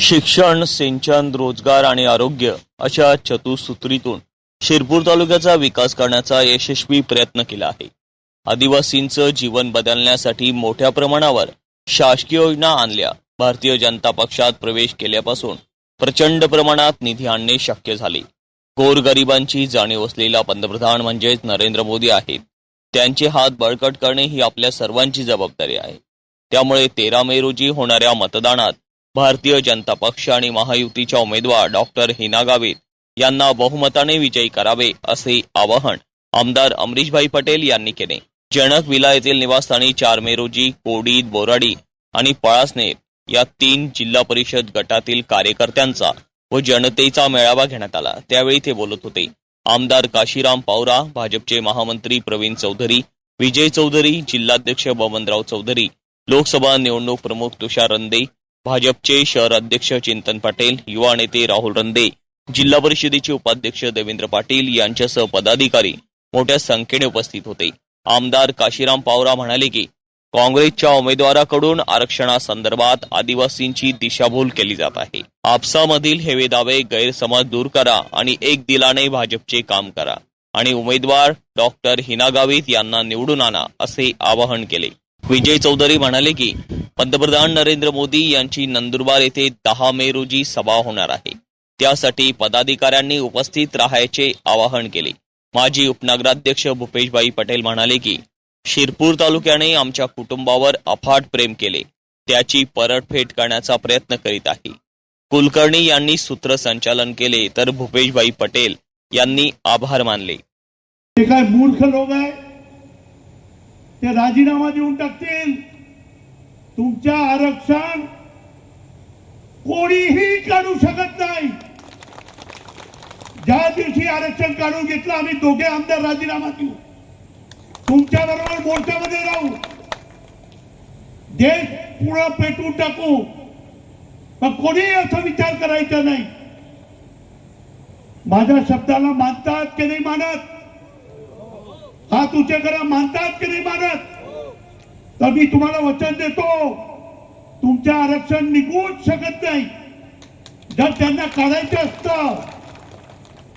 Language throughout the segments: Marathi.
शिक्षण सिंचन रोजगार आणि आरोग्य अशा चतुसूत्रीतून शिरपूर तालुक्याचा विकास करण्याचा यशस्वी प्रयत्न केला आहे. आदिवासींचं जीवन बदलण्यासाठी मोठ्या प्रमाणावर शासकीय योजना आणल्या. भारतीय जनता पक्षात प्रवेश केल्यापासून प्रचंड प्रमाणात निधी आणणे शक्य झाले. गोरगरिबांची जाणीव असलेला पंतप्रधान म्हणजेच नरेंद्र मोदी आहेत. त्यांचे हात बळकट करणे ही आपल्या सर्वांची जबाबदारी आहे. त्यामुळे तेरा मे रोजी होणाऱ्या मतदानात भारतीय जनता पक्ष आणि महायुतीच्या उमेदवार डॉक्टर हिना गावित यांना बहुमताने विजयी करावे असे आवाहन आमदार अमरीशभाई पटेल यांनी केले. जनक विला येथील निवासस्थानी चार मे रोजी कोडीद बोराडी आणि पळासनेर या तीन जिल्हा परिषद गटातील कार्यकर्त्यांचा व जनतेचा मेळावा घेण्यात आला. त्यावेळी ते बोलत होते. आमदार काशीराम पावरा भाजपचे महामंत्री प्रवीण चौधरी विजय चौधरी जिल्हाध्यक्ष बबनराव चौधरी लोकसभा निवडणूक प्रमुख तुषार रंदे भाजपचे शहर अध्यक्ष चिंतन पाटील युवा नेते राहुल रंदे जिल्हा परिषदेचे उपाध्यक्ष देवेंद्र पाटील यांच्यासह पदाधिकारी मोठ्या संख्येने उपस्थित होते. आमदार काशीराम पावरा म्हणाले की काँग्रेसच्या उमेदवाराकडून आरक्षणासंदर्भात आदिवासींची दिशाभूल केली जात आहे. आपसामधील हेवे दावे गैरसमज दूर करा आणि एक दिलाने भाजपचे काम करा आणि उमेदवार डॉक्टर हिना गावित यांना निवडून आणा असे आवाहन केले. विजय चौधरी म्हणाले की पंतप्रधान नरेंद्र मोदी यांची नंदुरबार येथे दहा मे रोजी सभा होणार आहे. त्यासाठी पदाधिकाऱ्यांनी उपस्थित राहायचे आवाहन केले. माजी उपनगराध्यक्ष भूपेशभाई पटेल म्हणाले की शिरपूर तालुक्याने आमच्या कुटुंबावर अफाट प्रेम केले. त्याची परतफेड करण्याचा प्रयत्न करीत आहे. कुलकर्णी यांनी सूत्रसंचालन केले तर भूपेशभाई पटेल यांनी आभार मानले. काय मूर्ख लोक आहे ते राजीनामा देऊन टाकतील. तुमच्या आरक्षण कोणीही काढू शकत नाही. ज्या दिवशी आरक्षण काढून घेतलं आम्ही दोघे आमदार राजीनामा देऊ. तुमच्या बरोबर मोर्चामध्ये राहू. देश पुढं पेटवून टाकू. पण कोणीही असा विचार करायचा नाही. माझ्या शब्दाला मानतात की नाही मानत? हात उचे करा मानतात की नाही मानत? तर मी तुम्हाला वचन देतो तुमच्या आरक्षण निघूच शकत नाही. जर त्यांना काढायचं असतं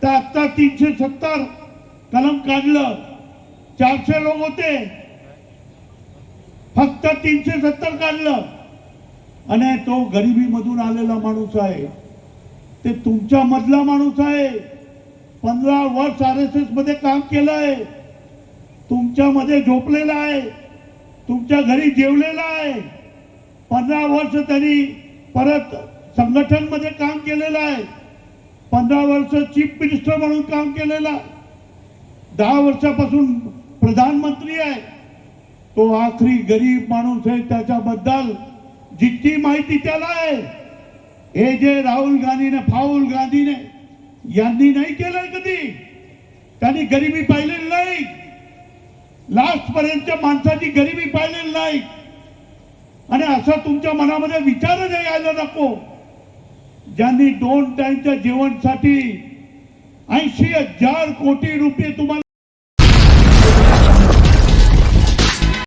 तर आता तीनशे सत्तर कलम काढलं चारशे लोक होते. फक्त तीनशे सत्तर काढलं. आणि तो गरिबीमधून आलेला माणूस आहे. ते तुमच्या मधला माणूस आहे. पंधरा वर्ष आर एस एसमध्ये काम केलंय. तुमच्यामध्ये झोपलेला आहे. तुमच्या घरी जेवलेला आहे. पंधरा वर्ष त्यांनी परत संघटनमध्ये काम केलेलं आहे. पंधरा वर्ष चीफ मिनिस्टर म्हणून काम केलेलं आहे. दहा वर्षापासून प्रधानमंत्री आहे. तो आखरी गरीब माणूस आहे त्याच्याबद्दल जितकी माहिती त्याला आहे. हे जे राहुल गांधीने फाहुल गांधीने यांनी नाही केलंय कधी? त्यांनी गरिबी पाहिलेली नाही. लास्ट पर्यंत माणसाची गरिबी पाहिलेली नाही. आणि असा तुमच्या मनामध्ये विचारच यायला नको. ज्यांनी दोन टाईमच्या जेवणसाठी ऐंशी हजार कोटी रुपये तुम्हाला